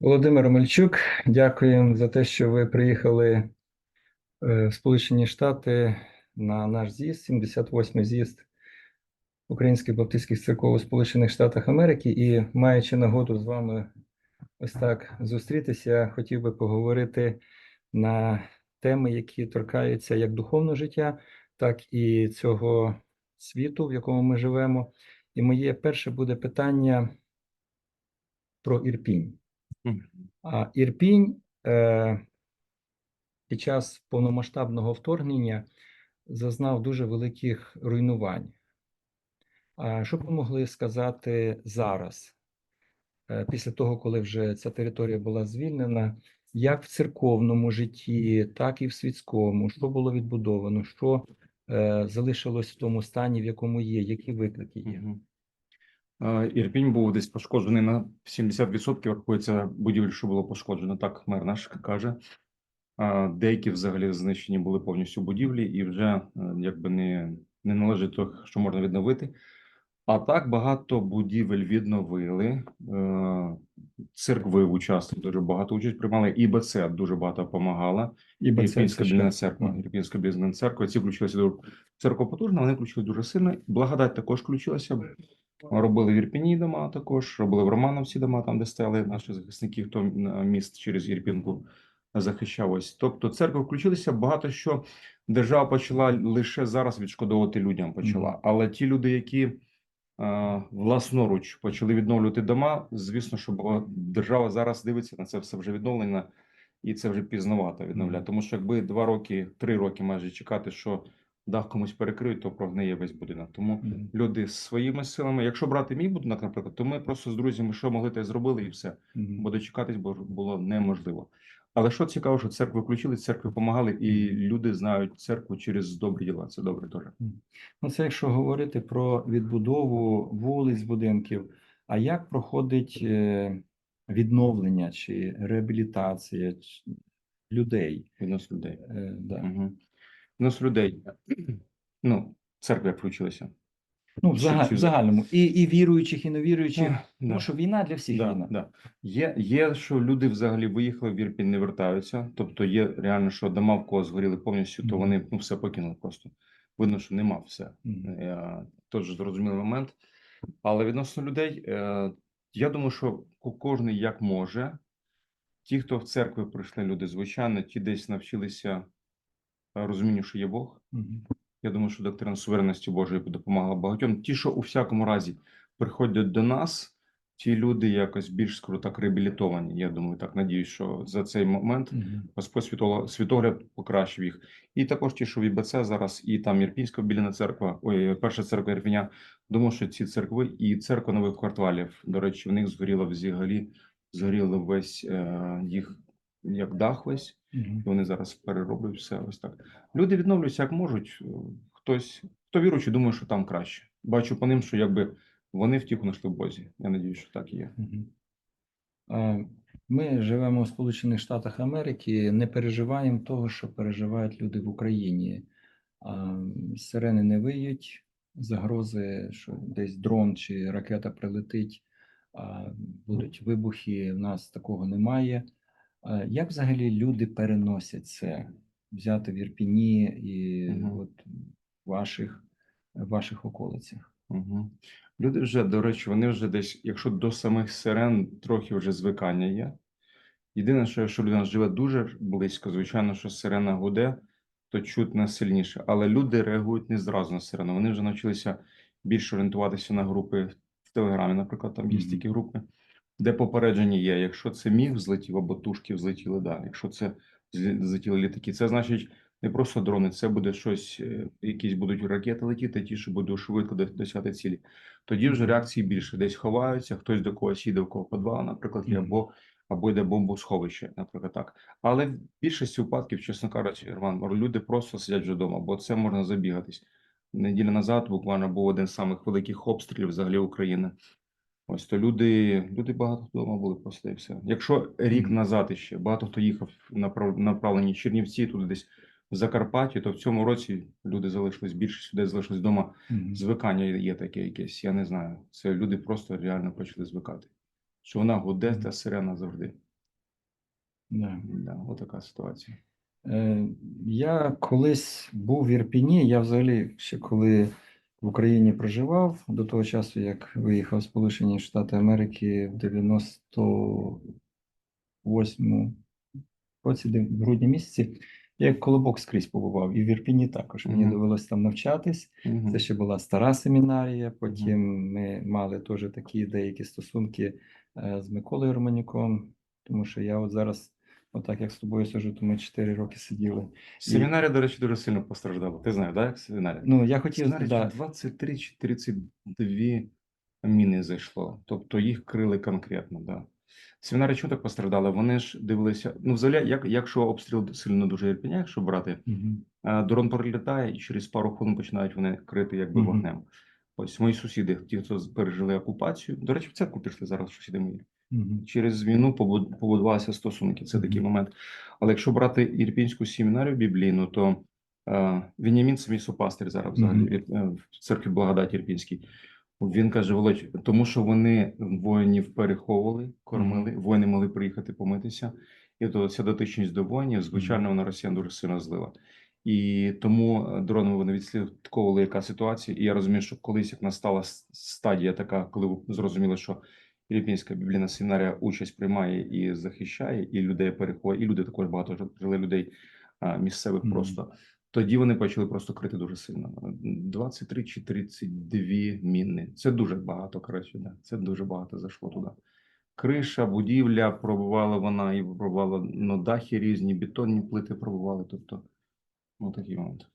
Володимир Мельчук, дякуємо за те, що ви приїхали е, в Сполучені Штати на наш з'їзд, 78-й з'їзд Українських Баптистських церков у Сполучених Штатах Америки. І маючи нагоду з вами ось так зустрітися, хотів би поговорити на теми, які торкаються як духовного життя, так і цього світу, в якому ми живемо. І моє перше буде питання про Ірпінь. А Ірпінь е, під час повномасштабного вторгнення зазнав дуже великих руйнувань. А що б ви могли сказати зараз, е, після того, коли вже ця територія була звільнена, як в церковному житті, так і в світському, що було відбудовано, що е, залишилось в тому стані, в якому є, які виклики є? Ірпінь був десь пошкоджений на 70% рахується будівель, що було пошкоджено, так мер наш каже. Деякі взагалі знищені були повністю будівлі і вже е, якби не, не належить то, що можна відновити. А так багато будівель відновили. Е, Церкви учасники дуже багато участь приймали. ІБЦ дуже багато допомагала. І Ірпінська ще- церква. Ірпінська біблійна церква. Ці включилися до церква потужна, вони включили дуже сильно. Благодать також включилася. Робили в Ірпіні дома також, робили в Романовці дома, там, де стояли наші захисники, хто міст через Ірпінку захищав ось. Тобто церкви включилися, багато що держава почала лише зараз відшкодовувати людям почала. Але ті люди, які е, власноруч почали відновлювати дома, звісно, що держава зараз дивиться на це все вже відновлено, і це вже пізновато відновляти. Тому що якби два роки, три роки майже чекати, що дах комусь перекриють, то прогниє весь будинок. Тому Мгм. люди своїми силами. Якщо брати мій будинок, наприклад, то ми просто з друзями що могли, те зробили, і все. Мгм. Бо дочекатись було неможливо. Але що цікаво, що церкви включили, церкви допомагали, і люди знають церкву через добрі діла. Це добре теж. Ну, це якщо говорити про відбудову вулиць, будинків, а як проходить е, відновлення чи реабілітація людей? Відносно людей. Е, да. Угу. Відносно людей. Ну, церкви як включилися. Ну, в, Чи- в загальному, і, і віруючих, і невіруючих, Да, тому да. що війна для всіх Да, війна. да. Є, є, що люди взагалі виїхали в Ірпінь, не вертаються. Тобто є реально, що дома в кого згоріли повністю, то вони ну, все покинули просто. Видно, що нема все. Е, Тож зрозумілий момент. Але відносно людей, е, я думаю, що кожен як може. Ті, хто в церкви прийшли, люди, звичайно, ті десь навчилися розумінню, що є Бог. Мгм. Я думаю, що доктрина суверенності Божої допомагала багатьом. Ті, що у всякому разі приходять до нас, ті люди якось більш скоро так реабілітовані. Я думаю, так надіюсь, що за цей момент Мгм. Господь світогло- світогляд покращив їх. І також ті, що в ІБЦ зараз, і там Ірпінська біляна церква, ой, перша церква Ірпіня. Думаю, що ці церкви і церква нових кварталів. До речі, в них згоріло взагалі, згоріло весь е, їх як дах весь. І вони зараз перероблюють все ось так. Люди відновлюються як можуть. Е, Хтось, хто віруючий, думає, що там краще. Бачу по ним, що якби вони втіху знайшли в Бозі. Я надію, що так і є. Ми живемо в Сполучених Штатах Америки, не переживаємо того, що переживають люди в Україні. Сирени не виють, загрози, що десь дрон чи ракета прилетить, будуть вибухи. В нас такого немає. А Як взагалі люди переносять це? Взяти в Ірпіні і Мгм. от в ваших, ваших околицях? Угу. Люди вже, до речі, вони вже десь, якщо до самих сирен трохи вже звикання є. Єдине, що якщо людина живе дуже близько, звичайно, що сирена гуде, то чутно сильніше. Але люди реагують не зразу на сирену. Вони вже навчилися більше орієнтуватися на групи в Телеграмі, наприклад, там є Мгм. стільки групи, де попередження є. Якщо це міг злетів або тушки взлетіли, да. Якщо це злетіли літаки, це значить не просто дрони, це буде щось, е, якісь будуть ракети летіти, ті, що будуть швидко досягти цілі. Тоді вже реакції більше. Десь ховаються, хтось до когось їде, в кого подвал, наприклад, є, Мгм. або, або йде бомбосховище, наприклад, так. Але в більшості випадків, чесно кажучи, Роман, люди просто сидять вже вдома, бо це можна забігатись. Неділю назад буквально був один з самих великих обстрілів взагалі України. Ось то люди, люди багато вдома були просто і все. Якщо рік назад іще багато хто їхав направлені Чернівці, туди десь в Закарпатті, то в цьому році люди залишились більшість людей залишились вдома. Мгм. Звикання є таке якесь, я не знаю. Це люди просто реально почали звикати. Що вона гуде, та сирена завжди. Да. Да, отака ситуація. Е, Я колись був в Ірпіні, я взагалі ще коли в Україні проживав до того часу, як виїхав в Сполучені Штати Америки в 98-му році, в грудні місяці, я як колобок скрізь побував, і в Ірпіні також. Мені Мгм. довелося там навчатись. Мгм. Це ще була стара семінарія. Потім ми мали теж такі деякі стосунки е, з Миколою Романюком, тому що я от зараз, отак як з тобою сижу, то ми 4 роки сиділи. Семінарія, до речі, дуже сильно постраждала. Ти знаєш, так, як семінарія? Ну, я хотів Семінарія да, 23 чи 32 міни зайшло. Тобто їх крили конкретно, да. Семінарі чому так постраждали? Вони ж дивилися. Ну, взагалі, як, якщо обстріл сильно дуже Ірпеня, якщо брати. А, Дрон прилітає, і через пару хвилин починають вони крити якби Мгм. вогнем. Ось мої сусіди, ті, хто пережили окупацію. До речі, в церкву пішли зараз сусіди мої. Через війну побуд- побудувалися стосунки. Це такий момент. Але якщо брати ірпінську семінарію біблійну, то е, Веніамін, це мій супастир зараз взагалі е, в церкві Благодать Ірпінській. Він каже: Володь, тому що вони воїнів переховували, кормили, воїни могли приїхати помитися. І то ця дотичність до воїнів, звичайно, вона росіян дуже сильно злила. І тому е, дронами вони відслідковували, яка ситуація. І я розумію, що колись як настала стадія така, коли зрозуміли, що Філіппінська біблійна семінарія участь приймає і захищає, і людей переховує, і люди також багато жили людей а, місцевих Мгм. просто. Тоді вони почали просто крити дуже сильно. 23 чи 32 міни. Це дуже багато, коротше, да. Це дуже багато зайшло туди. Криша, будівля пробувала вона і пробувала ну, дахи різні, бетонні плити пробували. Тобто, ну такий момент.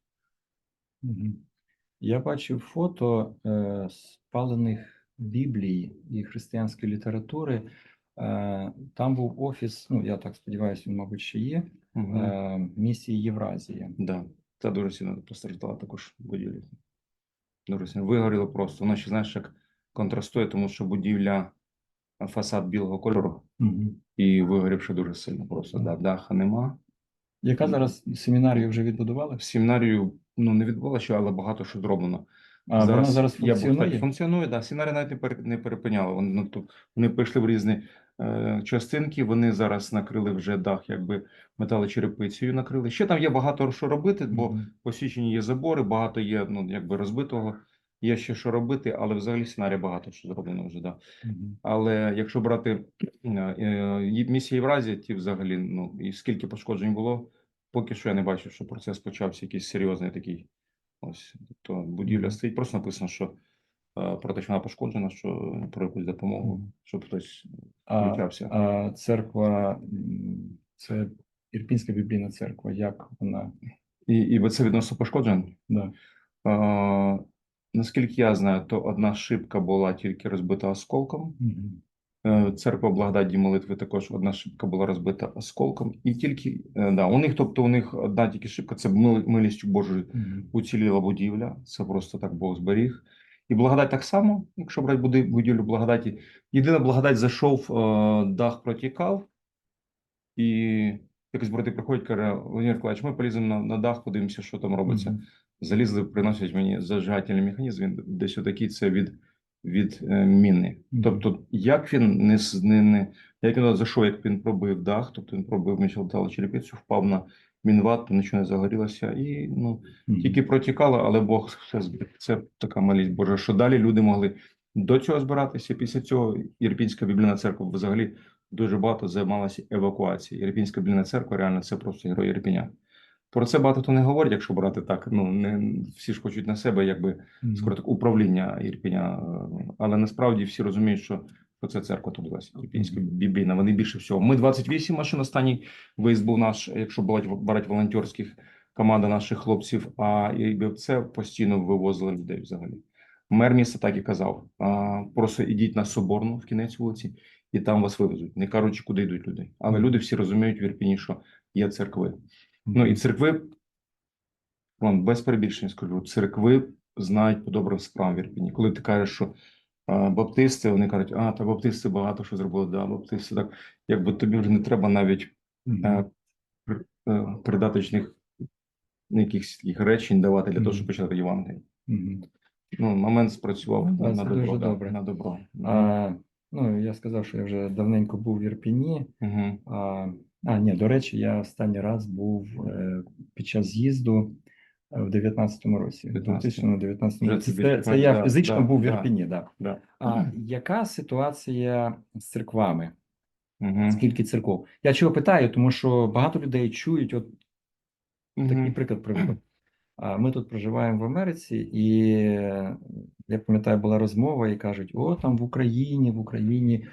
Я бачив фото е, спалених Біблій і християнської літератури. Е, там був офіс, ну я так сподіваюся, він, мабуть, ще є, Угу. е, місії Євразія. Да. Це дуже сильно постраждала також будівля. Дуже сильно вигоріло просто. Воно ще знаєш, як контрастує, тому що будівля фасад білого кольору Мгм. і вигорівши дуже сильно. Просто да, даха нема. Яка зараз семінарію вже відбудували? Семінарію ну не відбувалося, але багато що зроблено. А вона зараз я був, так, функціонує? функціонує, да. Семінарія навіть не, пере, не перепиняла. Вони, ну, то, вони пішли в різні е, частинки. Вони зараз накрили вже дах, якби металочерепицею накрили. Ще там є багато що робити, бо Мгм. посічені є забори, багато є ну, якби розбитого. Є ще що робити, але взагалі сценарій багато що зроблено вже. Да. Мгм. Але якщо брати е, е, місія Євразія, ті взагалі, ну і скільки пошкоджень було, поки що я не бачив, що процес почався якийсь серйозний такий. Ось, тобто будівля стоїть, просто написано, що е, про те, що вона пошкоджена, що про якусь допомогу, щоб хтось А, включався. а церква, це Ірпінська біблійна церква, як вона? І, і це відносно пошкоджень. Да. Е, наскільки я знаю, то одна шибка була тільки розбита осколком. Е, Церква благодаті молитви також одна шибка була розбита осколком, і тільки е, да, у них, тобто, у них одна тільки шибка, це милістю Божою уціліла будівля. Це просто так Бог зберіг. І благодать так само, якщо брати будівлю благодаті. Єдина благодать зайшов, е, дах протікав, і якось брати приходять, каже, Володимир Миколаївич, ми поліземо на, на дах, подивимося, що там робиться. Мгм. Залізли, приносять мені зажигательний механізм, він десь отакий, це від, від е, міни. Тобто, як він не, не, не як він зайшов, як він пробив дах, тобто він пробив металочерепицю, впав на мінват, нічого не загорілося, і ну, тільки протікало, але Бог все зберіг. Це така малість Божа, що далі люди могли до цього збиратися. Після цього Ірпінська біблійна церква взагалі дуже багато займалася евакуацією. Ірпінська біблійна церква реально це просто герой Ірпіня. Про це багато хто не говорить, якщо брати так. Ну не всі ж хочуть на себе, якби скоро так управління Ірпіня. е, Але насправді всі розуміють, що, що це церква тут була Ірпінська біблійна. Вони більше всього. Ми 28 машин. Останній виїзд був наш, якщо брати, волонтерських команда наших хлопців. А це постійно вивозили людей взагалі. Мер міста так і казав: а, просто ідіть на Соборну в кінець вулиці, і там вас вивезуть, не кажучи, куди йдуть люди. Але люди всі розуміють в Ірпіні, що є церкви. Ну і церкви, без перебільшення скажу, церкви знають по добрим справам в Ірпіні. Коли ти кажеш, що а, баптисти, вони кажуть, а, та баптисти багато що зробили, да, баптисти так. Якби тобі вже не треба навіть при- е, придаточних якихось таких речень давати для того, щоб почати Євангеліє. Мгм. Ну, момент спрацював Ну, на добро. дуже да, добре. На добро. А Ну, я сказав, що я вже давненько був в Ірпіні. Угу. А, а ні, до речі, я останній раз був е, під час з'їзду е, в 19-му році. 2019 році. Це, це я фізично да, був в. Ірпіні, да. Да. А яка ситуація з церквами? Угу. Скільки церков? Я чого питаю, тому що багато людей чують, от такий приклад приведу. А Ми тут проживаємо в Америці, і е, я пам'ятаю, була розмова, і кажуть: о, там в Україні, в Україні.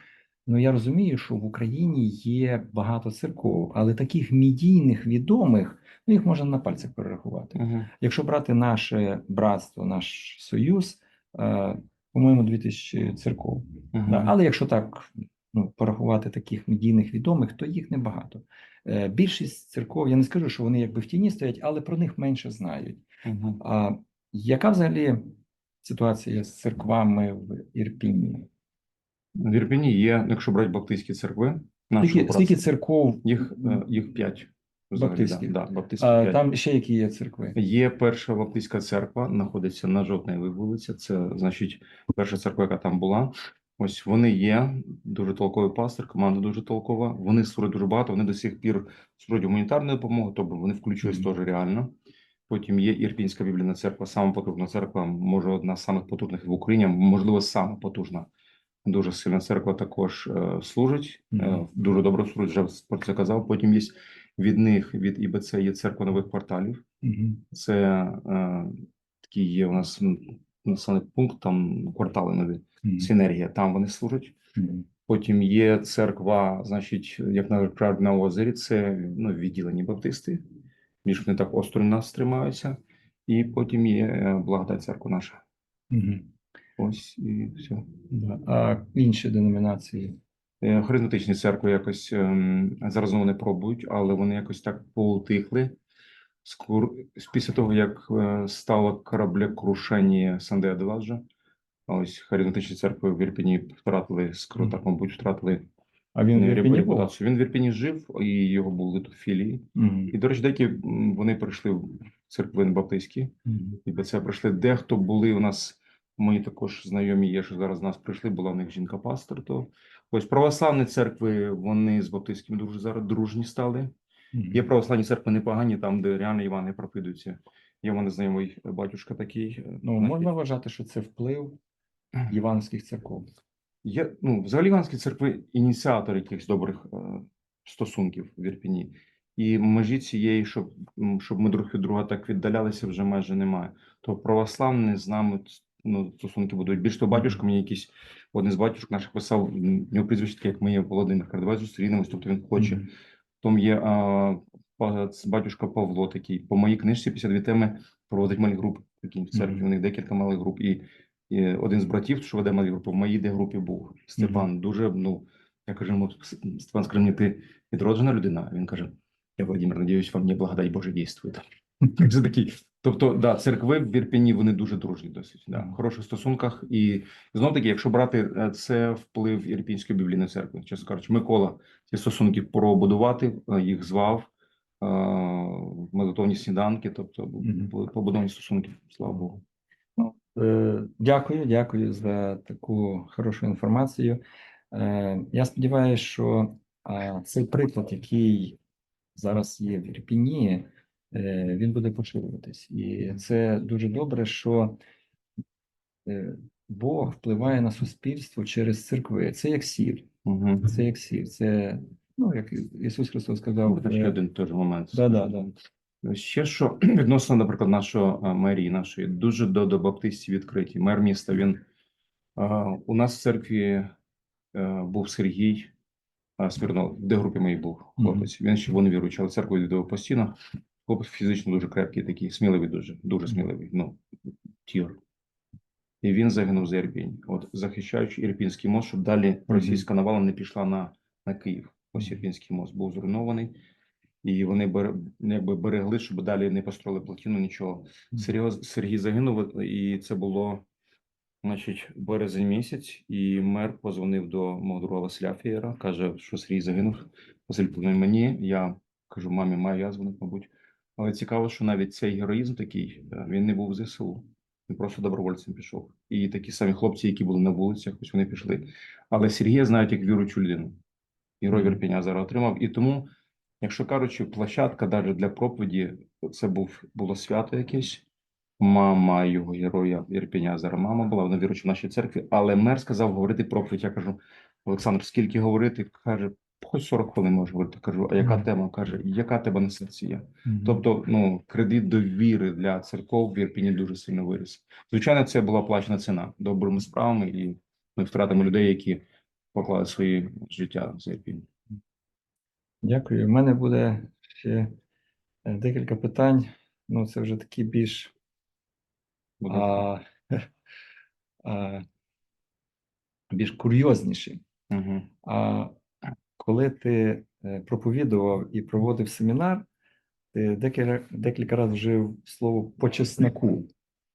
Ну я розумію, що в Україні є багато церков, але таких медійних відомих, ну їх можна на пальцях перерахувати. Угу. Якщо брати наше братство, наш союз, е, по-моєму, 2000 церков. Да. Але якщо так ну, порахувати таких медійних відомих, то їх небагато. Е, Більшість церков, я не скажу, що вони якби в тіні стоять, але про них менше знають. Угу. А яка взагалі ситуація з церквами в Ірпіні? В Ірпені є, якщо брати баптистські церкви, нашого Скільки, скільки церков? їх, е, їх п'ять. взагалі, Баптистських? Да, да, баптистських А, п'ять. там ще які є церкви? Є перша баптистська церква, знаходиться на Жовтневій вулиці. Це значить перша церква, яка там була. Ось вони є дуже толковий пастор, команда дуже толкова. Вони створюють дуже багато. Вони до сих пір створюють гуманітарну допомогу, тобто вони включились Мгм. теж реально. Потім є Ірпінська біблійна церква, сама потужна церква, може одна з самих потужних в Україні, можливо, сама потужна. Дуже сильна церква також е, служить, е, Мгм. дуже добре служить, вже про це казав. Потім є від них, від ІБЦ, є церква нових кварталів. Мгм. Це е, такий є у нас населений пункт, там квартали нові, Мгм. синергія, там вони служать. Мгм. Потім є церква, значить, як на на озері, це ну, відділені баптисти. Більш не так осторонь нас тримаються. І потім є е, благодать церква наша. Мгм. Ось і все. Да. А інші деномінації? Е, Харизматичні церкви якось ем, зараз знову не пробують, але вони якось так поутихли. Скоро після того, як е, стало кораблекрушення Сандея де Ладжа, ось харизматичні церкви в Ірпіні втратили, скоро так, мабуть, втратили А він в Ірпіні був? репутацію. Він в Ірпіні жив, і його були тут філії. Мгм. І, до речі, деякі вони прийшли в церкви баптистські, Мгм. і це прийшли. Дехто були у нас, мої також знайомі є, що зараз нас прийшли, була в них жінка-пастор. То ось православні церкви, вони з баптистськими дуже зараз дружні стали. Мгм. Є православні церкви непогані, там, де реально Івани пропидуються. Є в мене знайомий батюшка такий. е, Ну, можна вважати, що це вплив іванських церков. Є, ну, взагалі Іванські церкви ініціатор якихось добрих е, стосунків в Ірпіні. І межі цієї, щоб, щоб ми друг від друга так віддалялися, вже майже немає. То православні з нами ну, стосунки будуть. Більш то батюшка мені якийсь, один з батюшок наших писав, в нього прізвище таке, як моє Володимир. Каже, давай зустрінемось, тобто він хоче. Мгм. Потім є а, батюшка Павло такий. По моїй книжці 52 теми проводить малі групи. Такі в церкві. Мгм. У них декілька малих груп. І, і один з братів, що веде малі групи, в моїй де групі був Степан. Дуже ну я кажу, йому, Степан, скажи ти відроджена людина? Він каже: Я Володимир, надіюсь, вам не благодать Боже дійствує. Це такий. Тобто, да, церкви в Ірпіні вони дуже дружні, досить. Да, в хороших стосунках. І знов таки, якщо брати е, це вплив Ірпінської біблійної церкви, чесно кажучи, Микола ці стосунки пробудувати, е, їх звав е, молитовні сніданки, тобто побудовані стосунки, слава Богу. Е, Дякую, дякую за таку хорошу інформацію. Я сподіваюся, що цей приклад, який зараз є в Ірпіні, він буде поширюватись. І це дуже добре, що е, Бог впливає на суспільство через церкви. Це як сіль. Угу. Це як сіль. Це, ну, як Ісус Христос сказав, Це ще е, один той же момент. да, да, да. Ще що відносно, наприклад, нашого е, мерії, нашої дуже до, до баптистів відкриті. Мер міста він е, у нас в церкві е, був Сергій е, Смірнов, де групі моїй був хлопець. Він ще вони віруючи, але церкву відвідував постійно. Хлопець фізично дуже крепкий, такий сміливий, дуже дуже сміливий. Ну тір. І він загинув за Ірпінь. От захищаючи Ірпінський мост, щоб далі російська навала не пішла на, на Київ. Ось Ірпінський мост був зруйнований. І вони бере- якби берегли, щоб далі не построїли плотину, нічого. Сергій, Сергій загинув, і це було, значить, березень місяць, і мер позвонив до мого друга Василя Фєра, каже, що Сергій загинув. Василь подзвонив мені. Я кажу, мамі, маю я дзвонити, мабуть. Але цікаво, що навіть цей героїзм такий, е, він не був в ЗСУ. Він просто добровольцем пішов. І такі самі хлопці, які були на вулицях, ось вони пішли. Але Сергія знають як віруючу людину. І ровер Пеня зараз отримав. І тому, якщо кажучи, площадка навіть для проповіді, це був було свято якесь. Мама його героя Ірпеня зараз мама була, вона віруюча в нашій церкві, але мер сказав говорити проповідь. Я кажу, Олександр, скільки говорити? Каже, хоч 40 хвилин може говорити. Кажу, а яка Мгм. тема? Каже, яка тебе на серці є? Мгм. Тобто, ну, кредит довіри для церков в Ірпіні дуже сильно виріс. Звичайно, це була плачена ціна добрими справами, і ми втратимо людей, які поклали свої життя за Ірпінь. Дякую. У мене буде ще е, декілька питань. Ну, це вже такі більш Буде а, а, більш курйозніші. Угу. А коли ти е, проповідував і проводив семінар, ти декілька, декілька разів вжив слово по чесноку.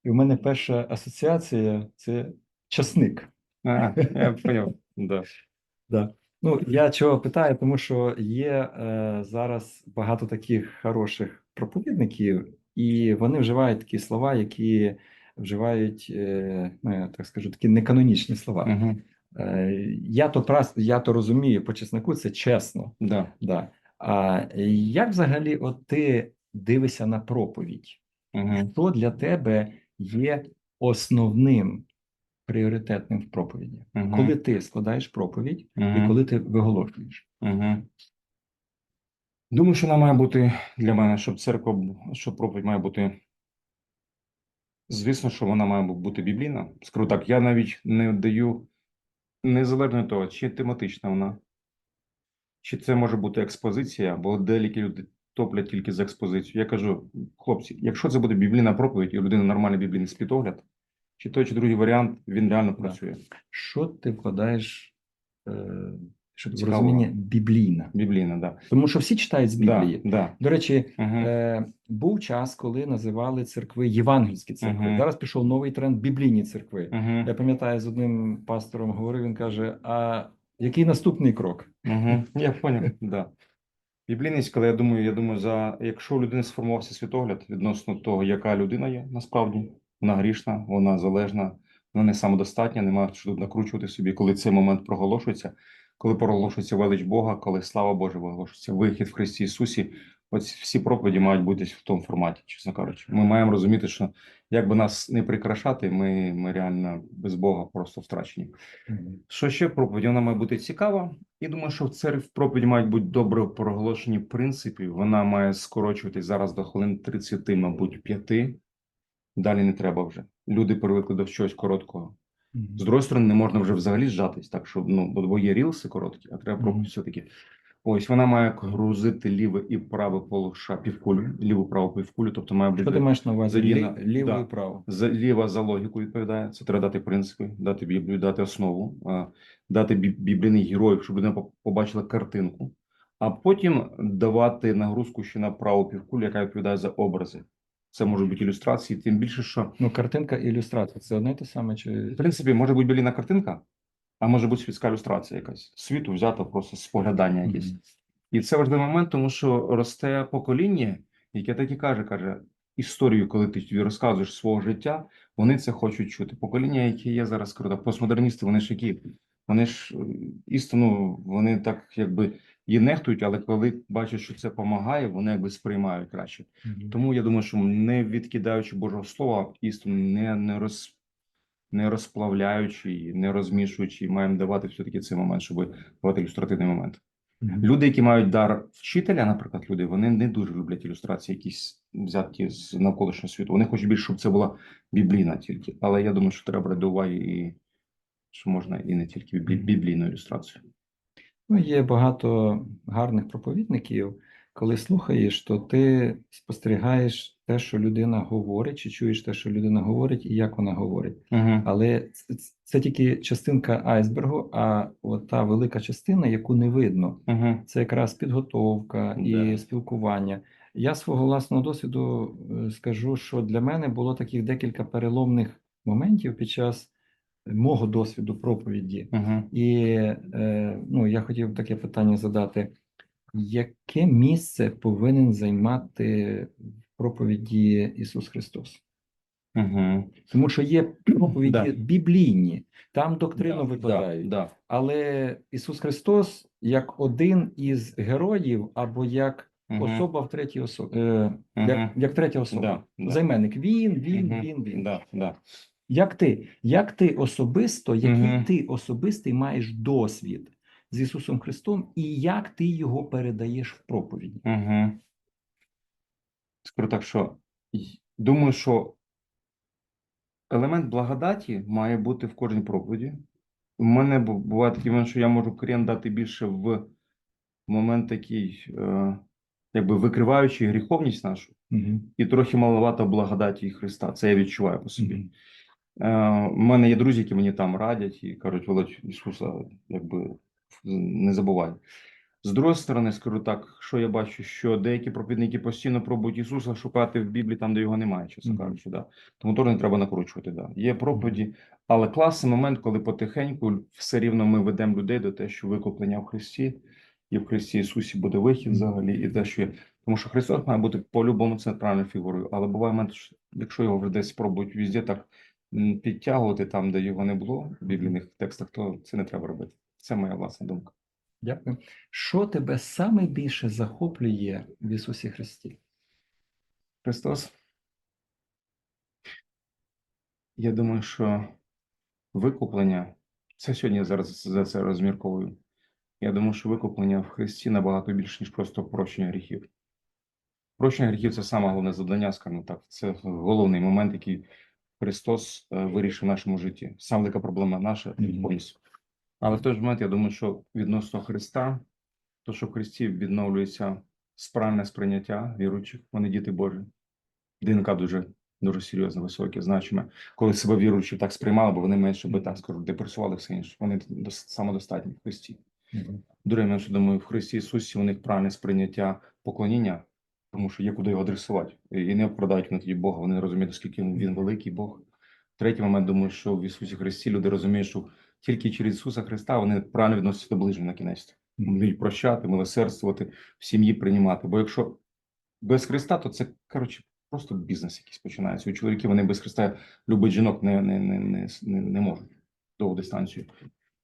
І в мене перша асоціація це часник. А, я поняв. Да. Да. Ну, я чого питаю, тому що є е, зараз багато таких хороших проповідників, і вони вживають такі слова, які вживають, е, ну, я так скажу, такі неканонічні слова. Угу. Е, я то прас, я то розумію, по чесноку це чесно. Да. Да. А як взагалі от ти дивишся на проповідь? Угу. Що для тебе є основним пріоритетним в проповіді? Угу. Коли ти складаєш проповідь і Угу. коли ти виголошуєш? Угу. Думаю, що вона має бути для мене, щоб церква, щоб проповідь має бути. Звісно, що вона має бути біблійна. Скажу так, я навіть не даю незалежно від того, чи тематична вона, чи це може бути експозиція, бо деякі люди топлять тільки за експозицію. Я кажу, хлопці, якщо це буде біблійна проповідь, і у людини нормальний біблійний світогляд, чи той, чи другий варіант, він реально працює. Що ти вкладаєш е, в Цікаво. розуміння біблійна? Біблійна, да. Тому що всі читають з Біблії. Да, да. До речі, Угу. е, був час, коли називали церкви євангельські церкви. Мгм. Зараз пішов новий тренд біблійні церкви. Угу. Я пам'ятаю, з одним пастором говорив, він каже: а який наступний крок? Угу. Я поняв, да. Біблійність, коли я думаю, я думаю, за якщо у людини сформувався світогляд відносно того, яка людина є насправді, вона грішна, вона залежна, вона не самодостатня, немає що тут накручувати собі, коли цей момент проголошується, коли проголошується велич Бога, коли слава Божа виголошується, вихід в Христі Ісусі. Ось всі проповіді мають бути в тому форматі, чесно кажучи. Ми маємо розуміти, що як би нас не прикрашати, ми, ми реально без Бога просто втрачені. Що ще в проповіді? Вона має бути цікава. І думаю, що в церкві проповіді мають бути добре проголошені принципи. Вона має скорочуватись зараз до хвилин 30, мабуть, 5. Далі не треба вже. Люди привикли до чогось короткого. З другої сторони, не можна вже взагалі зжатись, так що ну, бо є рілси короткі, а треба проповідь Мгм. все-таки. Ось вона має грузити ліве і праве полоша півкулю, ліву праву півкулю, тобто має Що ти бути маєш на увазі? Лі- Ліво да. і право. за ліва за логіку відповідає. Це треба дати принципи, дати Біблію, дати основу, дати бі- біблійних героїв, щоб людина по- побачила картинку, а потім давати нагрузку ще на праву півкулю, яка відповідає за образи. Це можуть бути ілюстрації, тим більше, що Ну, картинка і ілюстрація це одне й те саме, чи в принципі може бути біблійна картинка, а може бути світська ілюстрація якась. Світу взята просто споглядання якесь. Мгм. І це важливий момент, тому що росте покоління, яке так і каже, каже, історію, коли ти тобі розказуєш свого життя, вони це хочуть чути. Покоління, яке є зараз круто, постмодерністи, вони ж які, вони ж е, істину, вони так якби і нехтують, але коли бачать, що це допомагає, вони якби сприймають краще. Мгм. Тому я думаю, що не відкидаючи Божого Слова, істину не, не, роз, не розплавляючи, її, не розмішуючи, маємо давати все-таки цей момент, щоб давати ілюстративний момент. Мгм. Люди, які мають дар вчителя, наприклад, люди, вони не дуже люблять ілюстрації, якісь взяті з навколишнього світу. Вони хочуть більше, щоб це була біблійна тільки. Але я думаю, що треба брати до уваги і що можна і не тільки біблі- біблійну ілюстрацію. Ну, є багато гарних проповідників. Коли слухаєш, то ти спостерігаєш те, що людина говорить, чи чуєш те, що людина говорить, і як вона говорить. Угу. Але це, це тільки частинка айсбергу, а от та велика частина, яку не видно, Угу. це якраз підготовка і Да. спілкування. Я свого власного досвіду е, скажу, що для мене було таких декілька переломних моментів під час мого досвіду проповіді. Угу. І е, ну, я хотів таке питання задати: яке місце повинен займати в проповіді Ісус Христос? Угу. Тому що є проповіді Да. біблійні, там доктрину викладають. Да, Але Ісус Христос як один із героїв або як Мгм. особа в третій особі, е, як, як третя особа. Да, да. Займенник він, він, Мгм. він, він. Да, да. Як ти? Як ти особисто, який Мгм. ти особистий маєш досвід з Ісусом Христом, і як ти його передаєш в проповіді? Угу. Скажу так, що думаю, що елемент благодаті має бути в кожній проповіді. У мене буває такий момент, що я можу крен дати більше в момент такий, е, якби викриваючи гріховність нашу, Угу. і трохи маловато благодаті Христа. Це я відчуваю по собі. Мгм. Е, У мене є друзі, які мені там радять і кажуть, Володь Ісуса, якби не забувай. З другої сторони, скажу так, що я бачу, що деякі проповідники постійно пробують Ісуса шукати в Біблії там, де його немає, чесно Мгм. кажучи. Да. Тому теж не треба накручувати. Да. Є проповіді, але класний момент, коли потихеньку все рівно ми ведемо людей до те, що викуплення в Христі, і в Христі Ісусі буде вихід взагалі, і те, що є. Тому що Христос має бути по-любому центральною фігурою. Але буває момент, що якщо його десь спробують везде так підтягувати там, де його не було в біблійних текстах, то це не треба робити. Це моя власна думка. Дякую. Що тебе саме більше захоплює в Ісусі Христі? Христос. Я думаю, що викуплення, це сьогодні я зараз за це розмірковую. Я думаю, що викуплення в Христі набагато більше, ніж просто прощення гріхів. Прощення гріхів це саме головне завдання, скажімо так. Це головний момент, який Христос е, вирішив в нашому житті. Саме така проблема наша Мгм. повністю. Але в той же момент я думаю, що відносно Христа, то що в Христі відновлюється справне сприйняття віруючих, вони діти Божі. ДНК дуже дуже серйозно високе, значиме. Коли себе віруючі так сприймали, бо вони менше би так скажу, депресували все інше. Вони дос- самодостатні в Христі. Друге, я думаю, в Христі Ісусі у них правильне сприйняття поклоніння, тому що є куди його адресувати. І не обкрадають вони тоді Бога. Вони розуміють, наскільки він великий Бог. Третій момент, думаю, що в Ісусі Христі люди розуміють, що тільки через Ісуса Христа вони правильно відносяться до ближнього на кінець. Вміють прощати, милосердствувати, в сім'ї приймати. Бо якщо без Христа, то це коротше просто бізнес якийсь починається. У чоловіків вони без Христа любить жінок не, не, не, не, не, не можуть довгу дистанцію.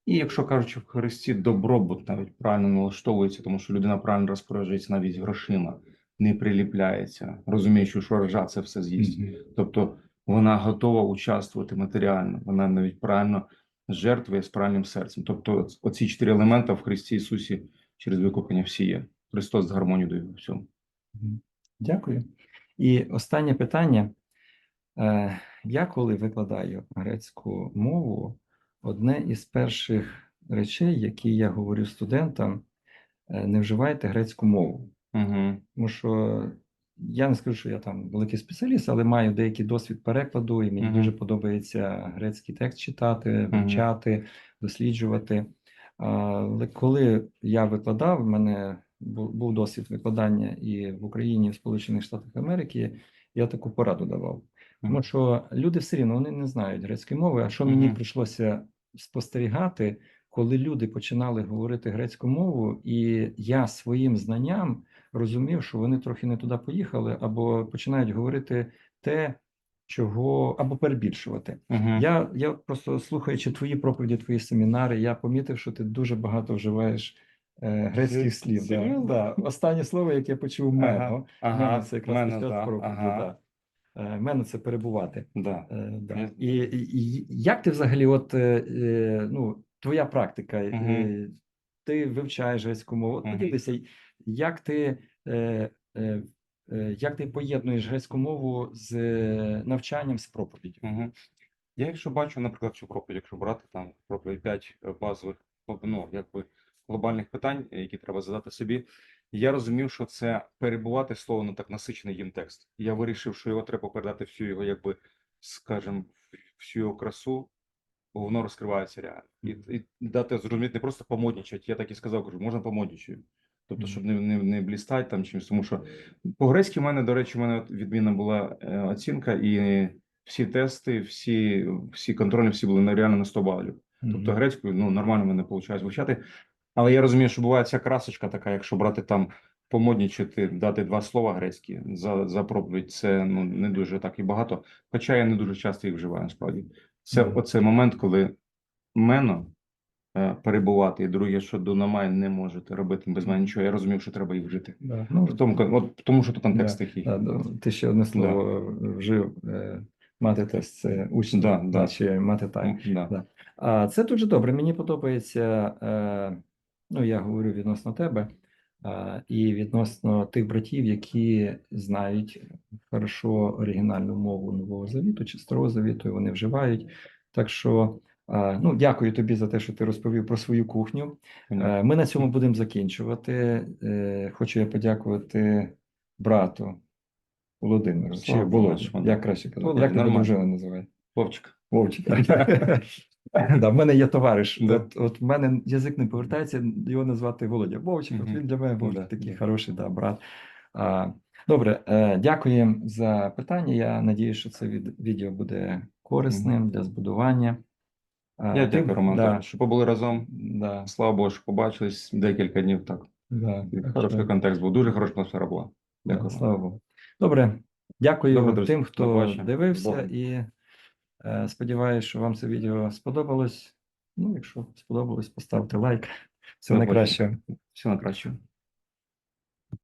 І якщо кажучи, в Христі добробут навіть правильно налаштовується, тому що людина правильно розпоряджається навіть грошима, не приліпляється, розуміючи, що ржа це все з'їсть. Мгм. Тобто вона готова участвувати матеріально, вона навіть правильно жертвує з правильним серцем. Тобто, оці чотири елемента в Христі Ісусі через викуплення всі є. Христос з гармонією дає в всьому. Дякую. І останнє питання. Е, Я коли викладаю грецьку мову, одне із перших речей, які я говорю студентам, е, не вживайте грецьку мову. Угу. Тому що я не скажу, що я там великий спеціаліст, але маю деякий досвід перекладу, і мені Мгм. дуже подобається грецький текст читати, вивчати, досліджувати. Але коли я викладав, в мене був досвід викладання і в Україні, і в Сполучених Штатах Америки, я таку пораду давав. Тому що люди все рівно вони не знають грецької мови. А що мені прийшлося спостерігати, коли люди починали говорити грецьку мову, і я своїм знанням розумів, що вони трохи не туди поїхали, або починають говорити те, чого або перебільшувати. Угу. Я, я просто слухаючи твої проповіді, твої семінари, я помітив, що ти дуже багато вживаєш е, грецьких слів. Да, да. Останнє слово, яке я почув мено. Мено це якраз мене, да, проповіді. ага. Да. Е, Мено це перебувати. Да. Е, да. І, і, і як ти взагалі, от ну, твоя практика, Мгм. ти вивчаєш грецьку мову. От Мгм. Як ти, е, е, е, як ти поєднуєш грецьку мову з е, навчанням з проповіддю? Угу. Я якщо бачу, наприклад, цю проповідь, якщо брати там проповідь 5 базових ну, якби глобальних питань, е, які треба задати собі, я розумів, що це перебувати словно так насичений їм текст. Я вирішив, що його треба передати всю його, якби, скажімо, всю його красу, бо воно розкривається реально. І, і дати зрозуміти, не просто помоднічати. Я так і сказав, кажу, можна помоднічати. Тобто, щоб не, не, не блістати там чимось, тому що по-грецьки в мене, до речі, в мене відмінна була е, оцінка, і всі тести, всі, всі контрольні, всі були реально на 100 балів. Тобто грецькою ну, нормально в мене виходить вивчати. Але я розумію, що буває ця красочка така, якщо брати там помоднічити, дати два слова грецькі за, за проповідь, це ну, не дуже так і багато. Хоча я не дуже часто їх вживаю, насправді. Це Мгм. оцей момент, коли мено перебувати, і друге, що Дунамай не можете робити без мене нічого. Я розумів, що треба їх вжити. Да. Ну, В тому, от, тому що тут контекст Да, такий. да, да, ти ще одне слово вжив. е, Мати тест це учні, Да, да. чи мати тайм. Да. Да. А це дуже добре. Мені подобається. Е, ну, я говорю відносно тебе е, і відносно тих братів, які знають хорошо оригінальну мову Нового Завіту чи Старого Завіту, і вони вживають. Так що, е, ну, дякую тобі за те, що ти розповів про свою кухню. Е, Ми на цьому будемо закінчувати. Е, Хочу я подякувати брату Володимиру. Чи Богу, як краще казати? Як тебе нормально. дружина називає? Вовчик. Вовчик. Да, в мене є товариш. Да. От, от в мене язик не повертається його назвати Володя. Вовчик, от він для мене Вовчик, такий хороший да, брат. А, добре, е, дякуємо за питання. Я надію, що це від, відео буде корисним для збудування. А, Я дякую, Роман, да, теж, що побули разом. да, Слава Богу, що побачились декілька днів. Так, да, хороший контекст був. Дуже хороша атмосфера була. Да, Дякую. слава Богу. Добре, дякую Добре, тим, хто побачення. дивився, Богом. і е, сподіваюся, що вам це відео сподобалось. Ну, якщо сподобалось, поставте лайк. Все найкраще. Всього найкращого.